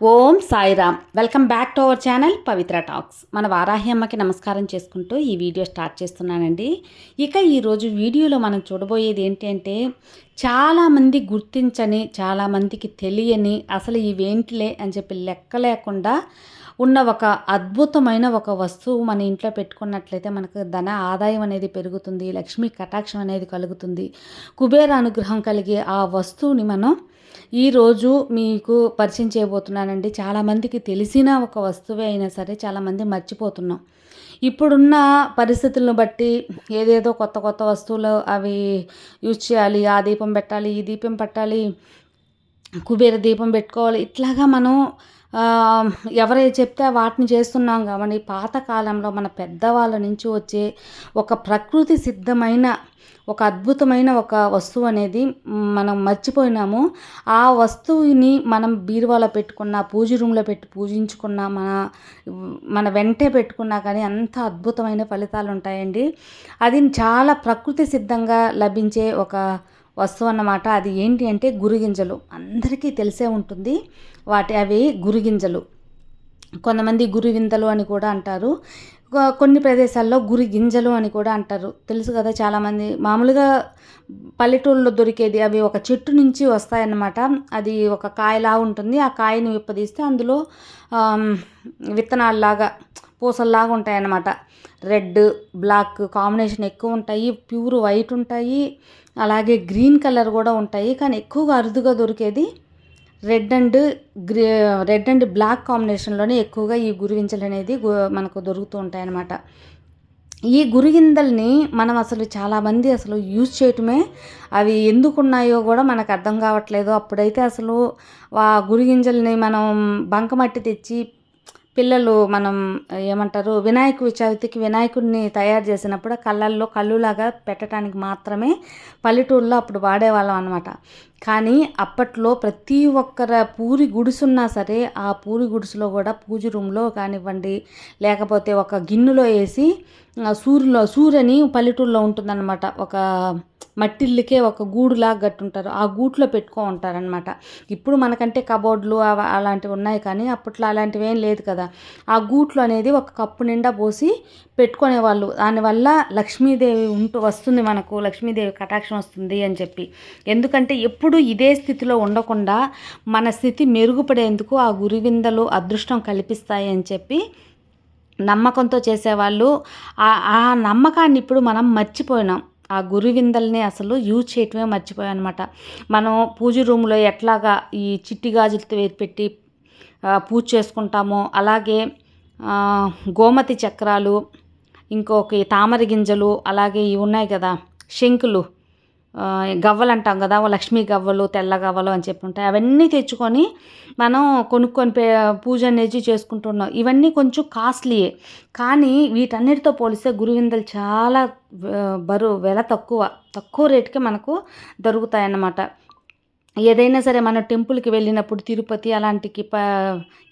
Om Sairam. Welcome back to our channel Pavitra talks. మన వారాహి అమ్మకి నమస్కారం చేసుకుంటూ ఈ వీడియో స్టార్ట్ చేస్తున్నానండి. ఇక ఈరోజు వీడియోలో మనం చూడబోయేది ఏంటంటే చాలామంది గుర్తించని చాలామందికి తెలియని అసలు ఇవేంటిలే అని చెప్పి లెక్క లేకుండా ఉన్న ఒక అద్భుతమైన ఒక వస్తువు మన ఇంట్లో పెట్టుకున్నట్లయితే మనకు ధన ఆదాయం అనేది పెరుగుతుంది లక్ష్మీ కటాక్షం అనేది కలుగుతుంది. కుబేర అనుగ్రహం కలిగే ఆ వస్తువుని మనం ఈరోజు మీకు పరిచయం చేయబోతున్నానండి. చాలామందికి తెలిసిన ఒక వస్తువే అయినా సరే చాలామంది మర్చిపోతున్నాం. ఇప్పుడున్న పరిస్థితులను బట్టి ఏదేదో కొత్త కొత్త వస్తువులు అవి యూజ్ చేయాలి ఆ దీపం పెట్టాలి ఈ దీపం పెట్టాలి కుబేర దీపం పెట్టుకోవాలి. ఇట్లాగా మనం ఎవరై చెప్తే వాటిని చేస్తున్నాం కాబట్టి పాతకాలంలో మన పెద్దవాళ్ళ నుంచి వచ్చే ఒక ప్రకృతి సిద్ధమైన ఒక అద్భుతమైన ఒక వస్తువు అనేది మనం మర్చిపోయినాము. ఆ వస్తువుని మనం బీరువాలో పెట్టుకున్న పూజ రూమ్లో పెట్టి పూజించుకున్న మన మన వెంటే పెట్టుకున్నా కానీ అంత అద్భుతమైన ఫలితాలు ఉంటాయండి. అది చాలా ప్రకృతి సిద్ధంగా లభించే ఒక వస్తువు అన్నమాట అది ఏంటి అంటే గురిగింజలు. అందరికీ తెలిసే ఉంటుంది వాటి అవి గురిగింజలు. కొంతమంది గురివిందలు అని కూడా అంటారు. కొన్ని ప్రదేశాల్లో గురి గింజలు అని కూడా అంటారు. తెలుసు కదా చాలామంది. మామూలుగా పల్లెటూళ్ళలో దొరికేది అవి ఒక చెట్టు నుంచి వస్తాయన్నమాట. అది ఒక కాయలా ఉంటుంది. ఆ కాయని విప్పదీస్తే అందులో విత్తనాల్లాగా పూసల్లాగా ఉంటాయన్నమాట. రెడ్ బ్లాక్ కాంబినేషన్ ఎక్కువ ఉంటాయి ప్యూర్ వైట్ ఉంటాయి అలాగే గ్రీన్ కలర్ కూడా ఉంటాయి. కానీ ఎక్కువగా అరుదుగా దొరికేది red and green red and black కాంబినేషన్లోనే ఎక్కువగా ఈ గురిగింజలు అనేది మనకు దొరుకుతూ ఉంటాయన్నమాట. ఈ గురిగిందల్ని మనం అసలు చాలామంది అసలు యూజ్ చేయటమే అవి ఎందుకున్నాయో కూడా మనకు అర్థం కావట్లేదు. అప్పుడైతే అసలు ఆ గురిగింజల్ని మనం బంకమట్టి తెచ్చి పిల్లలు మనం ఏమంటారు వినాయక చవితికి వినాయకుడిని తయారు చేసినప్పుడు కళ్ళల్లో కళ్ళులాగా పెట్టడానికి మాత్రమే పల్లెటూరులో అప్పుడు వాడేవాళ్ళం అనమాట కానీ అప్పట్లో ప్రతి ఒక్కర పూరి గుడుసున్నా సరే ఆ పూరి గుడుసులో కూడా పూజ రూమ్లో కానివ్వండి లేకపోతే ఒక గిన్నెలో వేసి సూర్యులో సూర్యని పల్లెటూరులో ఉంటుందన్నమాట. ఒక మట్టిల్లికే ఒక గూడులాగా కట్టుంటారు. ఆ గూట్లో పెట్టుకో ఉంటారనమాట ఇప్పుడు మనకంటే కబోర్డ్లు అలాంటివి ఉన్నాయి కానీ అప్పట్లో అలాంటివి ఏం లేదు కదా. ఆ గూట్లో అనేది ఒక కప్పు నిండా పోసి పెట్టుకునేవాళ్ళు. దానివల్ల లక్ష్మీదేవి ఉంటూ వస్తుంది మనకు లక్ష్మీదేవి కటాక్షం వస్తుంది అని చెప్పి. ఎందుకంటే ఎప్పుడు ఇదే స్థితిలో ఉండకుండా మన స్థితి మెరుగుపడేందుకు ఆ గురివిందలు అదృష్టం కల్పిస్తాయి అని చెప్పి నమ్మకంతో చేసేవాళ్ళు ఆ నమ్మకాన్ని ఇప్పుడు మనం మర్చిపోయినాం. ఆ గురువిందల్ని అసలు యూజ్ చేయటమే మర్చిపోయాం అనమాట మనం పూజ రూమ్లో ఎట్లాగా ఈ చిట్టి గాజులతో పెట్టి పూజ చేసుకుంటామో అలాగే గోమతి చక్రాలు ఇంకొక తామర గింజలు అలాగే ఇవి ఉన్నాయి కదా శంకులు. గవ్వలు అంటాం కదా లక్ష్మీ గవ్వలు తెల్ల గవ్వలు అని చెప్పి ఉంటాయి. అవన్నీ తెచ్చుకొని మనం కొనుక్కొని పే పూజ అనేది చేసుకుంటున్నాం. ఇవన్నీ కొంచెం కాస్ట్లీయే. కానీ వీటన్నిటితో పోలిస్తే గురువిందలు చాలా బరువు వెల తక్కువ. తక్కువ రేటుకే మనకు దొరుకుతాయన్నమాట. ఏదైనా సరే మనం టెంపుల్కి వెళ్ళినప్పుడు తిరుపతి అలాంటికి ప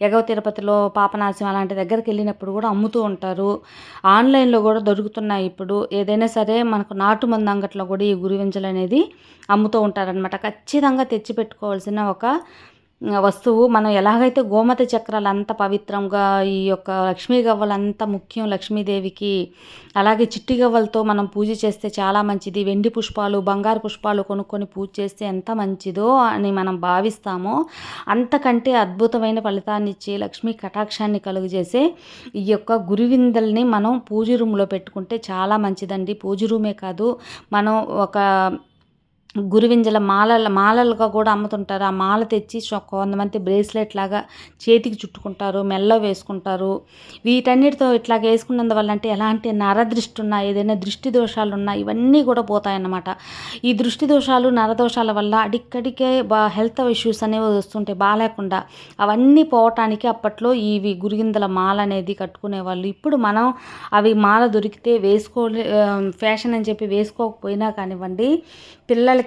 ఎగవ తిరుపతిలో పాపనాశం అలాంటి దగ్గరికి వెళ్ళినప్పుడు కూడా అమ్ముతూ ఉంటారు. ఆన్లైన్లో కూడా దొరుకుతున్నాయి ఇప్పుడు. ఏదైనా సరే మనకు నాటు మంది అంగట్లో కూడా ఈ గురివింజలు అనేది అమ్ముతూ ఉంటారనమాట ఖచ్చితంగా తెచ్చిపెట్టుకోవాల్సిన ఒక వస్తువు మనం ఎలాగైతే గోమత చక్రాలు అంత పవిత్రంగా ఈ యొక్క లక్ష్మీ గవ్వలు అంత ముఖ్యం లక్ష్మీదేవికి అలాగే చిట్టి గవ్వలతో మనం పూజ చేస్తే చాలా మంచిది. వెండి పుష్పాలు బంగారు పుష్పాలు కొనుక్కొని పూజ చేస్తే ఎంత మంచిదో అని మనం భావిస్తామో అంతకంటే అద్భుతమైన ఫలితాన్ని ఇచ్చే లక్ష్మీ కటాక్షాన్ని కలుగజేసే ఈ యొక్క గురువిందల్ని మనం పూజ రూమ్లో పెట్టుకుంటే చాలా మంచిదండి. పూజ రూమే కాదు మనం ఒక గురువింజల మాలల మాలలుగా కూడా అమ్ముతుంటారు. ఆ మాల తెచ్చి కొంతమంది బ్రేస్లెట్ లాగా చేతికి చుట్టుకుంటారు మెల్ల వేసుకుంటారు. వీటన్నిటితో ఇట్లా వేసుకున్నందువల్ల అంటే ఎలాంటి నరదృష్టి ఉన్నా ఏదైనా దృష్టి దోషాలు ఉన్నా ఇవన్నీ కూడా పోతాయన్నమాట. ఈ దృష్టి దోషాలు నరదోషాల వల్ల అడిక్కడికే బా హెల్త్ ఇష్యూస్ అనేవి వస్తుంటాయి బాగాలేకుండా అవన్నీ పోవటానికి అప్పట్లో ఇవి గురిగిందల మాల అనేది కట్టుకునే వాళ్ళు ఇప్పుడు మనం అవి మాల దొరికితే వేసుకోలే ఫ్యాషన్ అని చెప్పి వేసుకోకపోయినా కానివ్వండి పిల్లలకి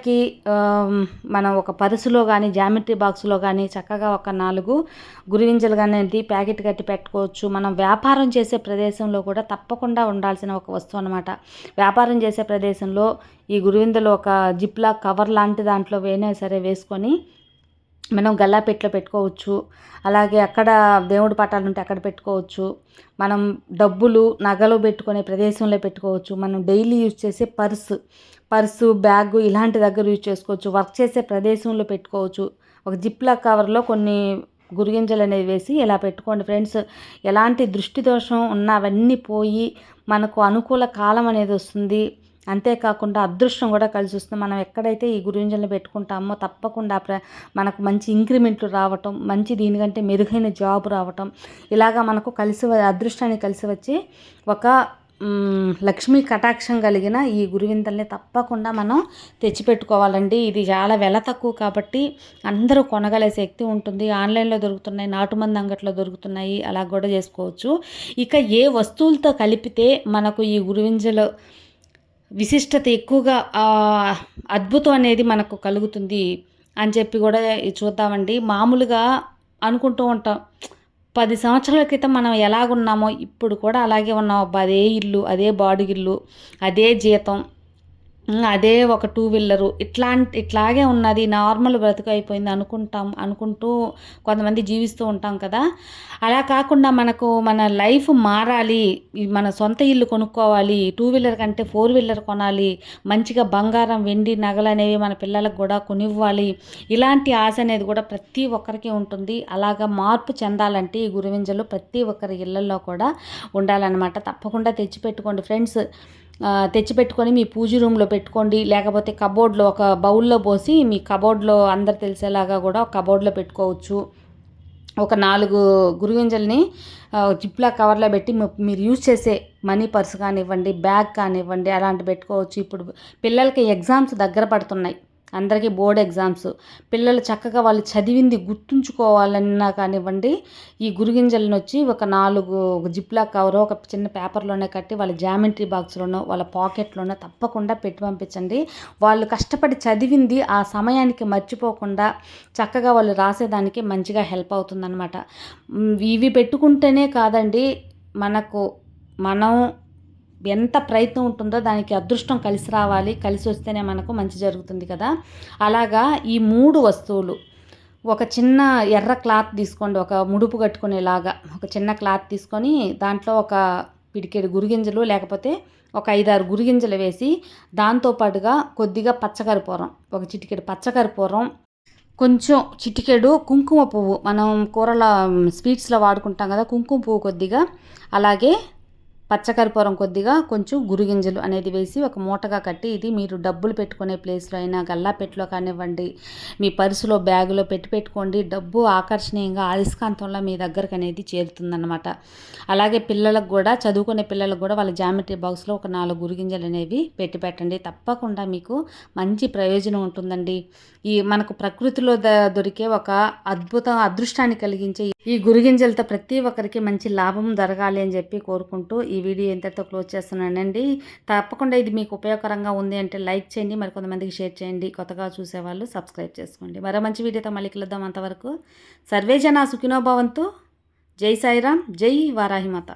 మనం ఒక పరుసులో కానీ జామెట్రీ బాక్స్లో కానీ చక్కగా ఒక నాలుగు గురివింజలు కానీ ప్యాకెట్ కట్టి పెట్టుకోవచ్చు. మనం వ్యాపారం చేసే ప్రదేశంలో కూడా తప్పకుండా ఉండాల్సిన ఒక వస్తువు అనమాట వ్యాపారం చేసే ప్రదేశంలో ఈ గురివిందలు ఒక జిప్లా కవర్ లాంటి దాంట్లో వేనా సరే వేసుకొని మనం గల్లాపెట్లో పెట్టుకోవచ్చు. అలాగే అక్కడ దేవుడి పటాలు ఉంటే అక్కడ పెట్టుకోవచ్చు. మనం డబ్బులు నగలు పెట్టుకునే ప్రదేశంలో పెట్టుకోవచ్చు. మనం డైలీ యూజ్ చేసే పర్సు పర్సు బ్యాగు ఇలాంటి దగ్గర యూజ్ చేసుకోవచ్చు. వర్క్ చేసే ప్రదేశంలో పెట్టుకోవచ్చు. ఒక జిప్లా కవర్లో కొన్ని గురిగింజలు అనేవి వేసి ఇలా పెట్టుకోండి ఫ్రెండ్స్. ఎలాంటి దృష్టి దోషం ఉన్నవన్నీ పోయి మనకు అనుకూల కాలం అనేది వస్తుంది. అంతేకాకుండా అదృష్టం కూడా కలిసి వస్తుంది. మనం ఎక్కడైతే ఈ గురింజల్ని పెట్టుకుంటామో తప్పకుండా మనకు మంచి ఇంక్రిమెంట్లు రావటం మంచి దీనికంటే మెరుగైన జాబ్ రావటం ఇలాగా మనకు కలిసి అదృష్టాన్ని కలిసి వచ్చి ఒక లక్ష్మీ కటాక్షం కలిగిన ఈ గురువిందల్ని తప్పకుండా మనం తెచ్చిపెట్టుకోవాలండి. ఇది చాలా వెల తక్కువ కాబట్టి అందరూ కొనగలే శక్తి ఉంటుంది. ఆన్లైన్లో దొరుకుతున్నాయి నాటుమంది అంగట్లో దొరుకుతున్నాయి అలా కూడా చేసుకోవచ్చు. ఇక ఏ వస్తువులతో కలిపితే మనకు ఈ గురువింజలు విశిష్టత ఎక్కువగా అద్భుతం అనేది మనకు కలుగుతుంది అని చెప్పి కూడా చూద్దామండి. మామూలుగా అనుకుంటూ ఉంటాం. పది సంవత్సరాల క్రితం మనం ఎలాగున్నామో ఇప్పుడు కూడా అలాగే ఉన్నాం. అబ్బా అదే ఇల్లు అదే బాడుగిల్లు ఇల్లు అదే జీతం. అదే ఒక టూ వీలరు ఇట్లాంటి ఇట్లాగే ఉన్నది. నార్మల్ బ్రతుకు అయిపోయింది అనుకుంటాం అనుకుంటూ కొంతమంది జీవిస్తూ ఉంటాం కదా. అలా కాకుండా మనకు మన లైఫ్ మారాలి. మన సొంత ఇల్లు కొనుక్కోవాలి. టూ వీలర్ కంటే ఫోర్ వీలర్ కొనాలి. మంచిగా బంగారం వెండి నగలు అనేవి మన పిల్లలకు కూడా కొనివ్వాలి. ఇలాంటి ఆశ అనేది కూడా ప్రతి ఒక్కరికి ఉంటుంది. అలాగా మార్పు చెందాలంటే ఈ గురువింజలు ప్రతి ఒక్కరి ఇళ్ళలో కూడా ఉండాలన్నమాట. తప్పకుండా తెచ్చిపెట్టుకోండి ఫ్రెండ్స్. తెచ్చిపెట్టుకొని మీ పూజ రూమ్లో పెట్టుకోండి. లేకపోతే కబోర్డ్లో ఒక బౌల్లో పోసి మీ కబోర్డ్లో అందరు తెలిసేలాగా కూడా కబోర్డ్లో పెట్టుకోవచ్చు. ఒక నాలుగు గురుగింజల్ని జిప్లా కవర్లో పెట్టి మీరు యూజ్ చేసే మనీ పర్స్ కానివ్వండి బ్యాగ్ కానివ్వండి అలాంటి పెట్టుకోవచ్చు. ఇప్పుడు పిల్లలకి ఎగ్జామ్స్ దగ్గర పడుతున్నాయి. అందరికీ బోర్డ్ ఎగ్జామ్స్. పిల్లలు చక్కగా వాళ్ళు చదివింది గుర్తుంచుకోవాలన్నా కానివ్వండి ఈ గురిగింజలను వచ్చి ఒక నాలుగు ఒక జిప్లా కవర్ ఒక చిన్న పేపర్లోనే కట్టి వాళ్ళ జామెంట్రీ బాక్స్లోనో వాళ్ళ పాకెట్లోనో తప్పకుండా పెట్టి పంపించండి. వాళ్ళు కష్టపడి చదివింది ఆ సమయానికి మర్చిపోకుండా చక్కగా వాళ్ళు రాసేదానికి మంచిగా హెల్ప్ అవుతుందన్నమాట. ఇవి పెట్టుకుంటేనే కాదండి మనకు మనం ఎంత ప్రయత్నం ఉంటుందో దానికి అదృష్టం కలిసి రావాలి కలిసి వస్తేనే మనకు మంచి జరుగుతుంది కదా. అలాగా ఈ మూడు వస్తువులు ఒక చిన్న ఎర్ర క్లాత్ తీసుకోండి ఒక ముడుపు కట్టుకునేలాగా ఒక చిన్న క్లాత్ తీసుకొని దాంట్లో ఒక పిడికేడు గురిగింజలు లేకపోతే ఒక ఐదారు గురిగింజలు వేసి దాంతోపాటుగా కొద్దిగా పచ్చకరిపూరం ఒక చిటికెడు పచ్చకరిపూరం కొంచెం చిటికెడు కుంకుమ పువ్వు మనం కూరల స్వీట్స్లో వాడుకుంటాం కదా కుంకుమ పువ్వు కొద్దిగా అలాగే పచ్చకర్పూరం కొద్దిగా కొంచెం గురుగింజలు అనేది వేసి ఒక మూటగా కట్టి ఇది మీరు డబ్బులు పెట్టుకునే ప్లేస్లో అయినా గల్లా పెట్టులో కానివ్వండి మీ పర్సులో బ్యాగులో పెట్టి పెట్టుకోండి. డబ్బు ఆకర్షణీయంగా ఆయుష్కాంతంలో మీ దగ్గరకు అనేది చేరుతుందన్నమాట. అలాగే పిల్లలకు కూడా చదువుకునే పిల్లలకు కూడా వాళ్ళ జామెట్రీ బాక్స్లో ఒక నాలుగు గురిగింజలు అనేవి పెట్టి పెట్టండి. తప్పకుండా మీకు మంచి ప్రయోజనం ఉంటుందండి. ఈ మనకు ప్రకృతిలో దొరికే ఒక అద్భుతం అదృష్టాన్ని కలిగించే ఈ గురిగింజలతో ప్రతి ఒక్కరికి మంచి లాభం జరగాలి అని చెప్పి కోరుకుంటూ ఈ వీడియో ఎంతతో క్లోజ్ చేస్తున్నానండి. తప్పకుండా ఇది మీకు ఉపయోగకరంగా ఉంది అంటే లైక్ చేయండి మరి కొంతమందికి షేర్ చేయండి. కొత్తగా చూసేవాళ్ళు సబ్స్క్రైబ్ చేసుకోండి. మరో మంచి వీడియోతో మళ్ళీ కలుద్దాం అంతవరకు. సర్వేజన సుఖినోభవంతు జై సాయిరామ్ జై వారాహిమాత.